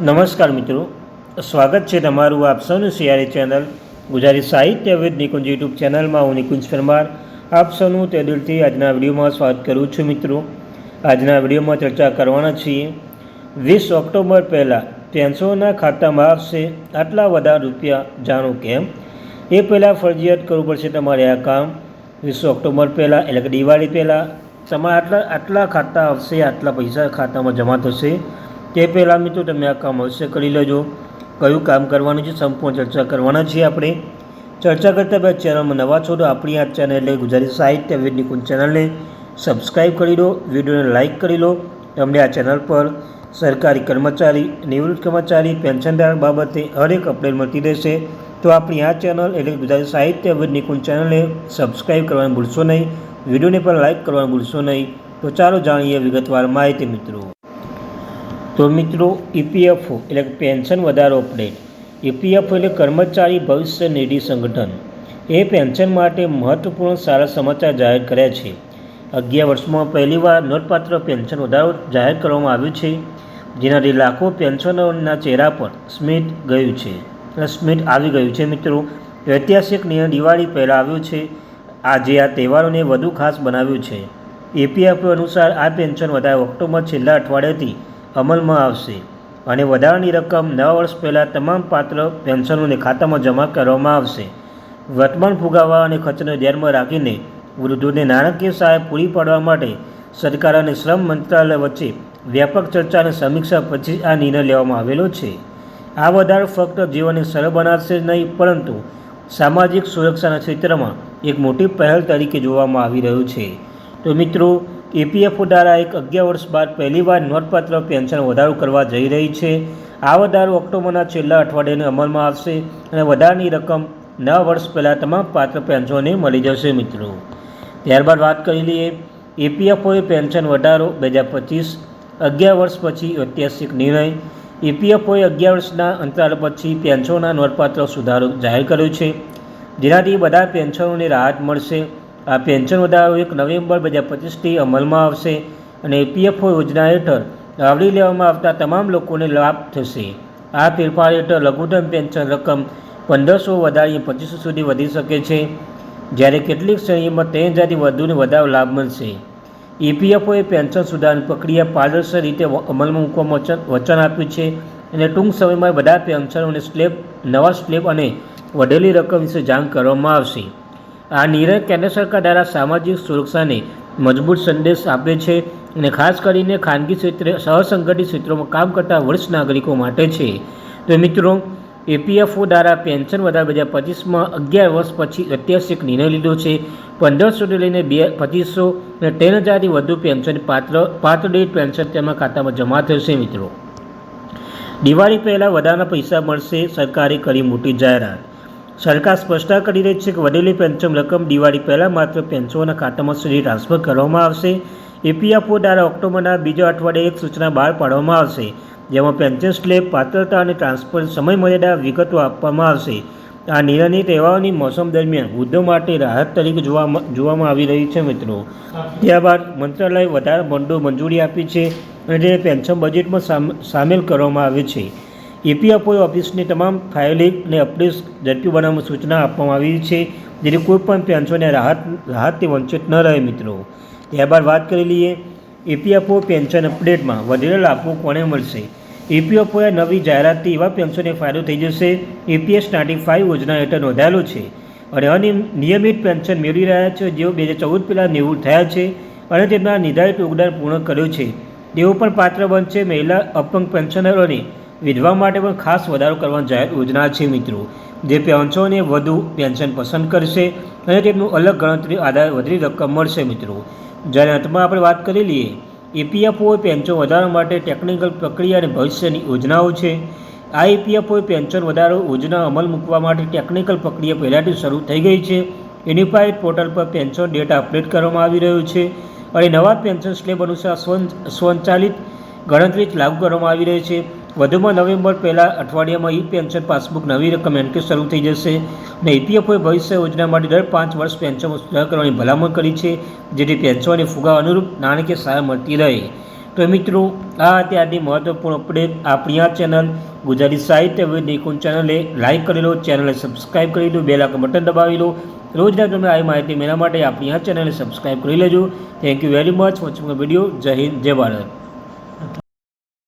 નમસ્કાર મિત્રો. સ્વાગત છે તમારું આપ સૌનું સિયારી ચેનલ ગુજરાતી સાહિત્ય વિદ નિકુંજ યુટ્યુબ ચેનલમાં. હું નિકુંજ પરમાર. આપ સૌનું તે દિલથી આજના વિડીયોમાં સ્વાગત કરું છું મિત્રો. આજના વિડીયોમાં ચર્ચા કરવાના છીએ. વીસ ઓક્ટોબર પહેલાં પેન્શનના ખાતામાં આવશે આટલા બધા રૂપિયા જાણો કેમ? એ પહેલાં ફરજિયાત કરવું પડશે તમારે આ કામ. વીસ ઓક્ટોબર પહેલાં એટલે કે દિવાળી પહેલાં તમારા આટલા આટલા ખાતા આવશે, આટલા પૈસા ખાતામાં જમા થશે. તે પહેલાં મિત્રો તમે આ કામ અવશ્ય કરી લેજો. કયું કામ કરવાનું છે સંપૂર્ણ ચર્ચા કરવાના છીએ આપણે. ચર્ચા કરતાં પહેલાં ચેનલમાં નવા છો તો આપણી આ ચેનલ એટલે ગુજરાતી સાહિત્ય વિદ ચેનલને સબસ્ક્રાઈબ કરી દો વિડીયોને લાઇક કરી લો. તમને આ ચેનલ પર સરકારી કર્મચારી, નિવૃત્ત કર્મચારી પેન્શનદાર બાબતે હરેક અપડેટ મળતી રહેશે. તો આપણી આ ચેનલ એટલે ગુજરાતી સાહિત્ય વિદ નિકુંજ ચેનલને સબસ્ક્રાઈબ કરવાનું ભૂલશો નહીં. વિડીયોને પણ લાઇક કરવાનું ભૂલશો નહીં. તો ચાલો જાણીએ વિગતવાર માહિતી મિત્રો. તો મિત્રો ઈપીએફઓ એટલે કે પેન્શન વધારો અપડેટ. ઈપીએફઓ એટલે કર્મચારી ભવિષ્ય નિધિ સંગઠન. એ પેન્શન માટે મહત્વપૂર્ણ સારા સમાચાર જાહેર કર્યા છે. અગિયાર વર્ષમાં પહેલીવાર નોંધપાત્ર પેન્શન વધારો જાહેર કરવામાં આવ્યો છે, જેનાથી લાખો પેન્શનરોના ચહેરા પર સ્મિત ગયું છે. અને સ્મિત આવી ગયું છે મિત્રો. ઐતિહાસિક નિર્ણય દિવાળી પહેલાં આવ્યો છે. આજે આ તહેવારોને વધુ ખાસ બનાવ્યું છે. એપીએફઓ અનુસાર આ પેન્શન વધારો ઓક્ટોબર છેલ્લા અઠવાડિયાથી અમલમાં આવશે અને વધારાની રકમ નવા વર્ષ પહેલાં તમામ પાત્ર પેન્શનોને ખાતામાં જમા કરવામાં આવશે. વર્તમાન ફુગાવા અને ખર્ચને ધ્યાનમાં રાખીને વૃદ્ધોને નાણાકીય સહાય પૂરી પાડવા માટે સરકાર અને શ્રમ મંત્રાલય વચ્ચે વ્યાપક ચર્ચા અને સમીક્ષા પછી આ નિર્ણય લેવામાં આવેલો છે. આ વધારો ફક્ત જીવનને સરળ બનાવશે નહીં, પરંતુ સામાજિક સુરક્ષાના ક્ષેત્રમાં એક મોટી પહેલ તરીકે જોવામાં આવી રહ્યું છે. તો મિત્રો એપીએફઓ દ્વારા એક અગિયાર વર્ષ બાદ પહેલીવાર નોંધપાત્ર પેન્શન વધારો કરવા જઈ રહી છે. આ વધારો ઓક્ટોબરના છેલ્લા અઠવાડિયાને અમલમાં આવશે અને વધારાની રકમ નવ વર્ષ પહેલાં તમામ પાત્ર પેન્શનોને મળી જશે મિત્રો. ત્યારબાદ વાત કરી લઈએ, એપીએફઓએ પેન્શન વધારો બે હજાર પચીસ અગિયાર વર્ષ પછી ઐતિહાસિક નિર્ણય. ઈપીએફઓએ અગિયાર વર્ષના અંતરાલ પછી પેન્શનોના નોંધપાત્ર સુધારો જાહેર કર્યો છે. જેનાથી બધા પેન્શનોને રાહત મળશે. આ પેન્શન વધારો એક નવેમ્બર બે હજાર પચીસથી અમલમાં આવશે અને પીએફઓ યોજના હેઠળ આવરી લેવામાં આવતા તમામ લોકોને લાભ થશે. આ ફેરફાર હેઠળ લઘુત્તમ પેન્શન રકમ પંદરસો વધારીને પચીસો સુધી વધી શકે છે. જ્યારે કેટલીક શ્રેણીમાં ત્રણ હજારથી વધુને વધારો લાભ મળશે. ઈપીએફઓએ પેન્શન સુધારની પ્રક્રિયા પારદર્શક રીતે અમલમાં વચન વચન આપ્યું છે અને ટૂંક સમયમાં બધા પેન્શનોને સ્લેબ, નવા સ્લેબ અને વધેલી રકમ વિશે જાણ કરવામાં આવશે. આ નિર્ણય કેન્દ્ર સરકાર દ્વારા સામાજિક સુરક્ષાને મજબૂત સંદેશ આપે છે અને ખાસ કરીને ખાનગી ક્ષેત્રે સહસંગઠિત ક્ષેત્રોમાં કામ કરતા વરિષ્ઠ નાગરિકો માટે છે. તો મિત્રો, એપીએફઓ દ્વારા પેન્શન વધારા બે હજાર પચીસમાં અગિયાર વર્ષ પછી ઐતિહાસિક નિર્ણય લીધો છે. પંદરસોથી લઈને બે પચીસો અને ત્રણ હજારથી વધુ પેન્શન પાત્ર પાત્ર દીઠ પેન્શન તેમના ખાતામાં જમા થશે મિત્રો. દિવાળી પહેલાં વધારાના પૈસા મળશે સરકારે કરી મોટી જાહેરાત. સરકાર સ્પષ્ટતા કરી રહી છે કે વધેલી પેન્શન રકમ દિવાળી પહેલાં માત્ર પેન્શનોના ખાતામાં સુધી ટ્રાન્સફર કરવામાં આવશે. એપીએફઓ દ્વારા ઓક્ટોબરના બીજા અઠવાડિયે એક સૂચના બહાર પાડવામાં આવશે, જેમાં પેન્શન સ્લેબ, પાત્રતા અને ટ્રાન્સફર સમયમર્યાદા વિગતો આપવામાં આવશે. આ નિર્ણય તહેવારોની મોસમ દરમિયાન વૃદ્ધો માટે રાહત તરીકે જોવામાં જોવામાં આવી રહી છે મિત્રો. ત્યારબાદ મંત્રાલયે વધારે ભંડોળ મંજૂરી આપી છે અને તેને પેન્શન બજેટમાં સામેલ કરવામાં આવે છે. ઈપીએફઓ ઓફિસની તમામ ફાઇલિંગ અને અપડેટ્સ ઝડપી બનાવવાની સૂચના આપવામાં આવી છે જેથી કોઈપણ પેન્શનને રાહત, રાહતથી વંચિત ન રહે મિત્રો. ત્યારબાદ વાત કરી લઈએ ઈપીએફઓ પેન્શન અપડેટમાં વધેલા લાભો કોને મળશે? ઈપીએફઓએ નવી જાહેરાતથી એવા પેન્શનને ફાયદો થઈ જશે ઈપીએસ સ્ટાર્ટિંગ ફાઇવ યોજના હેઠળ નોંધાયેલો છે અને અનિયમિત પેન્શન મેળવી રહ્યા છે, જેઓ બે હજાર ચૌદ પહેલાં નિવૃત્ત થયા છે અને તેમના નિર્ધારિત યોગદાન પૂર્ણ કર્યું છે. તેઓ પણ પાત્ર બનશે મહિલા અપંગ પેન્શનરોને વિધવા માટે પણ ખાસ વધારો કરવાની જાહેર યોજના છે મિત્રો. જે પેન્શનોને વધુ પેન્શન પસંદ કરશે અને તેમનું અલગ ગણતરી આધારે વધેલી રકમ મળશે મિત્રો. જ્યારે અંતમાં આપણે વાત કરી લઈએ ઈપીએફઓ પેન્શન વધારવા માટે ટેકનિકલ પ્રક્રિયા અને ભવિષ્યની યોજનાઓ છે. આ ઈપીએફઓ પેન્શન વધારો યોજના અમલ મૂકવા માટે ટેકનિકલ પ્રક્રિયા પહેલાંથી શરૂ થઈ ગઈ છે. યુનિફાઈડ પોર્ટલ પર પેન્શન ડેટા અપડેટ કરવામાં આવી રહ્યો છે અને નવા પેન્શન સ્લેબ અનુસાર સ્વ સ્વચાલિત ગણતરી લાગુ કરવામાં આવી રહી છે. વધુમાં નવેમ્બર પહેલાં અઠવાડિયામાં ઈ પેન્શન પાસબુક નવી રકમ એન્ટ્રી શરૂ થઈ જશે અને ઈપીએફઓએ ભવિષ્ય યોજના માટે દર પાંચ વર્ષ પેન્શન સુધાર કરવાની ભલામણ કરી છે, જેથી પેન્શનની ફુગા અનુરૂપ નાણાકીય સહાય મળતી રહે. તો મિત્રો, આ અત્યારની મહત્વપૂર્ણ અપડેટ આપણી આ ચેનલ ગુજરાતી સાહિત્ય વિદ નિકુંજ ચેનલે લાઇક કરી લો, ચેનલને સબસ્ક્રાઈબ કરી લો બે લાખ બટન દબાવી લો. રોજના તમે આવી માહિતી મેળવવા માટે આપણી આ ચેનલને સબસ્ક્રાઈબ કરી લેજો. Thank you very much watching video Jai Hind, Jai Bharat.